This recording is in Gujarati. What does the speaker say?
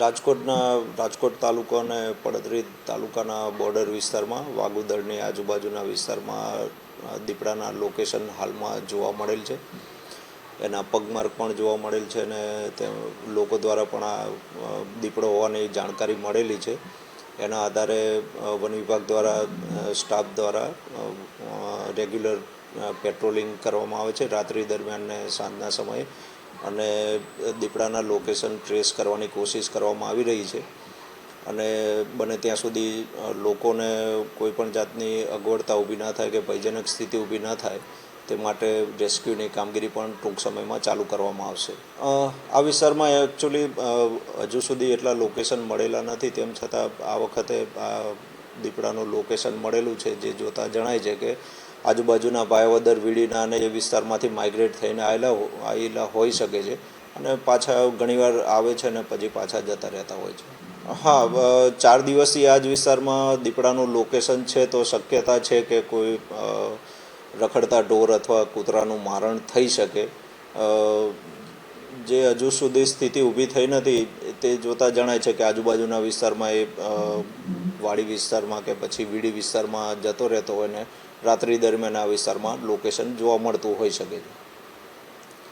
રાજકોટના રાજકોટ તાલુકો અને પડદરી તાલુકાના બોર્ડર વિસ્તારમાં વાગુદરની આજુબાજુના વિસ્તારમાં દીપડાના લોકેશન હાલમાં જોવા મળેલ છે. એના પગમાર્ગ પણ જોવા મળેલ છે અને તે લોકો દ્વારા પણ આ દીપડો હોવાની જાણકારી મળેલી છે. એના આધારે વન વિભાગ દ્વારા, સ્ટાફ દ્વારા રેગ્યુલર પેટ્રોલિંગ કરવામાં આવે છે. રાત્રિ દરમિયાન ને સાંજના સમયે. અને દીપડાના લોકેશન ટ્રેસ કરવાની કોશિશ કરવામાં આવી રહી છે. અને બને ત્યાં સુધી લોકોને કોઈ પણ જાતની અગવડતા ઊભી ના થાય કે ભયજનક સ્થિતિ ઊભી ના થાય, તે માટે રેસ્ક્યુની કામગીરી પણ ટૂંક સમયમાં ચાલુ કરવામાં આવશે. આ વિસ્તારમાં એકચ્યુઅલી હજુ સુધી એટલા લોકેશન મળેલા નથી. તેમ છતાં આ વખતે, આ દીપડાનું લોકેશન મળેલું છે. જે જોતાં જણાય છે કે આજુબાજુના ભાયાવદર વીડીના અને એ વિસ્તારમાંથી માઇગ્રેટ થઈને આવેલા આવેલા હોઈ શકે છે. અને પાછા ઘણીવાર આવે છે અને પછી પાછા જતા રહેતા હોય છે. હા ચાર દિવસથી આ જ વિસ્તારમાં દીપડાનું લોકેશન છે તો શક્યતા છે કે કોઈ રખડતા ઢોર અથવા કૂતરાનું મારણ થઈ શકે. જે હજુ સુધી સ્થિતિ ઊભી થઈ નથી, તે જોતાં જણાય છે કે આજુબાજુના વિસ્તારમાં એ વાડી વિસ્તારમાં કે પછી વીડી વિસ્તારમાં જતો રહેતો હોય ને, રાત્રિ દરમિયાન આ વિસ્તારમાં લોકેશન જોવા મળતું હોઈ શકે છે.